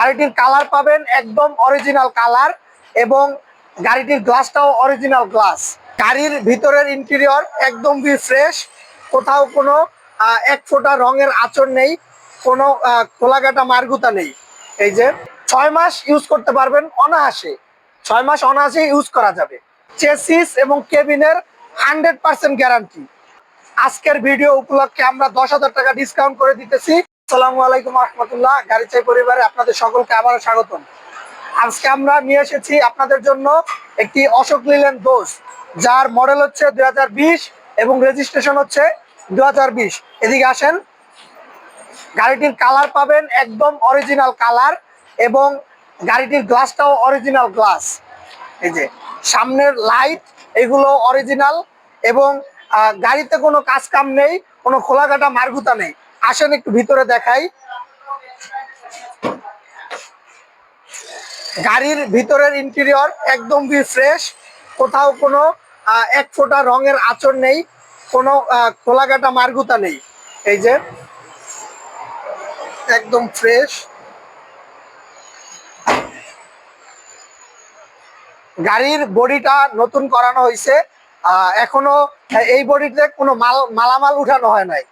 গাড়িটির কালার পাবেন একদম অরিজিনাল কালার এবং গাড়িটির গ্লাসটাও অরিজিনাল গ্লাস গাড়ির ভিতরের ইন্টেরিয়র একদম ফ্রেশ কোথাও কোনো এক ফোঁটা রঙের আচর নেই কোনো আহ, খোলাকাটা মার্গুতা নেই। এই যে ছয় মাস ইউজ করতে পারবেন অনায়াসে। ছয় মাস অনায়াসে ইউজ করা যাবে। চেসিস এবং কেবিনের হান্ড্রেড পার্সেন্ট গ্যারান্টি আজকের ভিডিও উপলক্ষে আমরা দশ হাজার টাকা ডিসকাউন্ট করে দিতেছি। আসসালামু আলাইকুম পরিবারে আপনাদের সকলকে আজকে আমরা নিয়ে এসেছি আপনাদের জন্য একটি অশোক দোষ, যার মডেল হচ্ছে এবং রেজিস্ট্রেশন হচ্ছে দু হাজার বিশ। এদিকে আসেন, গাড়িটির কালার পাবেন একদম অরিজিনাল কালার এবং গাড়িটির গ্লাসটাও অরিজিনাল গ্লাস। এই যে, সামনের লাইট, এগুলো অরিজিনাল এবং গাড়িতে কোনো কাজ কাম নেই, কোনো খোলাকাটা মারগুতা নেই। আসেন একটু ভিতরে দেখাই। গাড়ির ভিতরের ইন্টেরিয়র একদম ফ্রেশ কোথাও কোনো এক ফোঁটা রঙের আচর নেই কোনো আহ, খোলাকাটা মারগুতা নেই। এই যে একদম ফ্রেশ গাড়ির বডিটা নতুন করানো হয়েছে এখনও এই বডিতে কোনো মাল মালামাল উঠানো হয় নাই।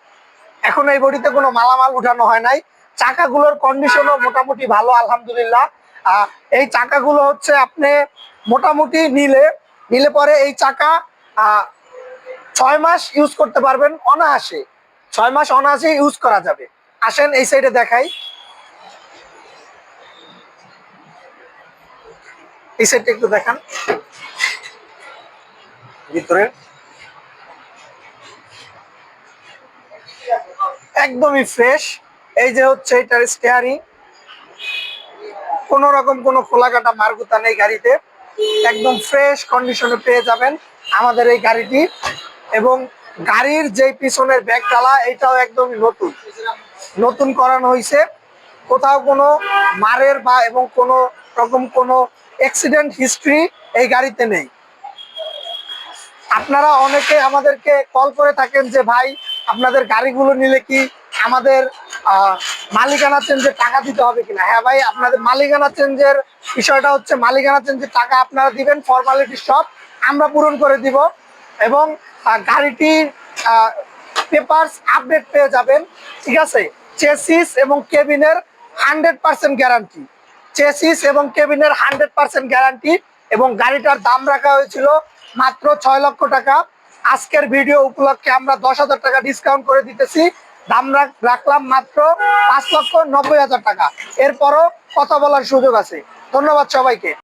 এখন এই বডিতে কোনো মালামাল উঠানো হয় নাই। চাকাগুলোর কন্ডিশনও মোটামুটি ভালো, আলহামদুলিল্লাহ। এই চাকাগুলো হচ্ছে আপনি মোটামুটি নিলে নিলে পরে এই চাকা ছয় মাস ইউজ করতে পারবেন অনায়াসে। ছয় মাস অনায়াসে ইউজ করা যাবে। আসেন এই সাইডে দেখাই। এই সাইডটা একটু দেখান। ভিতরে? একদমই ফ্রেশ এই যে হচ্ছে এটার স্টেয়ারিং কোন রকম কোনো খোলাকাটা মার্গুতা নেই গাড়িতে। একদম ফ্রেশ কন্ডিশনে পেয়ে যাবেন আমাদের এই গাড়িটি। এবং গাড়ির যে পিছনের ব্যাগ ডালা এটাও একদমই নতুন। নতুন করানো হয়েছে কোথাও কোনো মারের বা এবং কোনো রকম কোনো অ্যাক্সিডেন্ট হিস্ট্রি এই গাড়িতে নেই। আপনারা অনেকে আমাদেরকে কল করে থাকেন যে, ভাই, আপনাদের গাড়িগুলো নিলে কি আমাদের মালিকানা চেঞ্জের টাকা দিতে হবে কিনা? হ্যাঁ ভাই, আপনাদের মালিকানা চেঞ্জের বিষয়টা হচ্ছে, মালিকানা চেঞ্জের টাকা আপনারা দিবেন ফর্মালিটি সব আমরা পূরণ করে দিব এবং গাড়িটির পেপারস আপডেট পেয়ে যাবেন, ঠিক আছে? চেসিস এবং কেবিনের হান্ড্রেড পার্সেন্ট গ্যারান্টি চেসিস এবং কেবিনের হান্ড্রেড পার্সেন্ট গ্যারান্টি এবং গাড়িটার দাম রাখা হয়েছিল মাত্র ছয় লক্ষ টাকা। আজকের ভিডিও উপলক্ষে আমরা দশ হাজার টাকা ডিসকাউন্ট করে দিতেছি। দাম রাখলাম মাত্র পাঁচ লক্ষ নব্বই হাজার টাকা। এরপরও কথা বলার সুযোগ আছে। ধন্যবাদ সবাইকে।